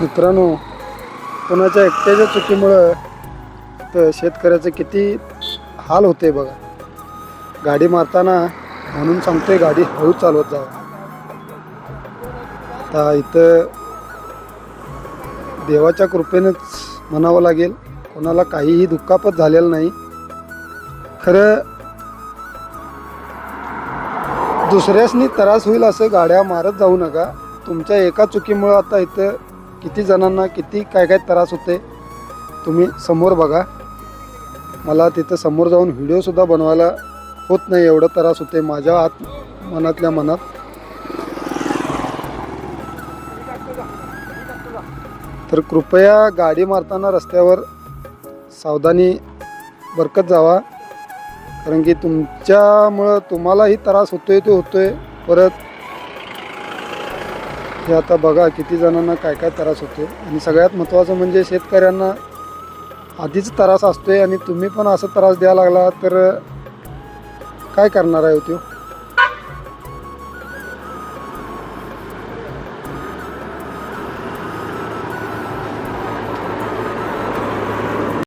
मित्रांनो कोणाच्या एकट्याच्या चुकीमुळं तर शेतकऱ्याचं किती हाल होते बघा. गाडी मारताना म्हणून सांगतोय गाडी हळू चालवत जावा आता इथं देवाच्या कृपेनेच म्हणावं लागेल कोणाला काहीही दुःखापत झालेलं नाही. खरं दुसऱ्यासनी त्रास होईल असं गाड्या मारत जाऊ नका. तुमच्या एका चुकीमुळं आता इथं किती जणांना किती काय काय त्रास होते तुम्ही समोर बघा. मला तिथं समोर जाऊन व्हिडिओसुद्धा बनवायला होत नाही एवढं त्रास होते माझ्या आत मनातल्या मनात. तर कृपया गाडी मारताना रस्त्यावर सावधानी बरकत जावा कारण की तुमच्यामुळं तुम्हालाही त्रास होतोय तो होतोय. परत हे आता बघा किती जणांना काय काय त्रास होते आणि सगळ्यात महत्त्वाचं म्हणजे शेतकऱ्यांना आधीच त्रास असतोय आणि तुम्ही पण असं त्रास द्यायला लागला तर काय करणार आहे हो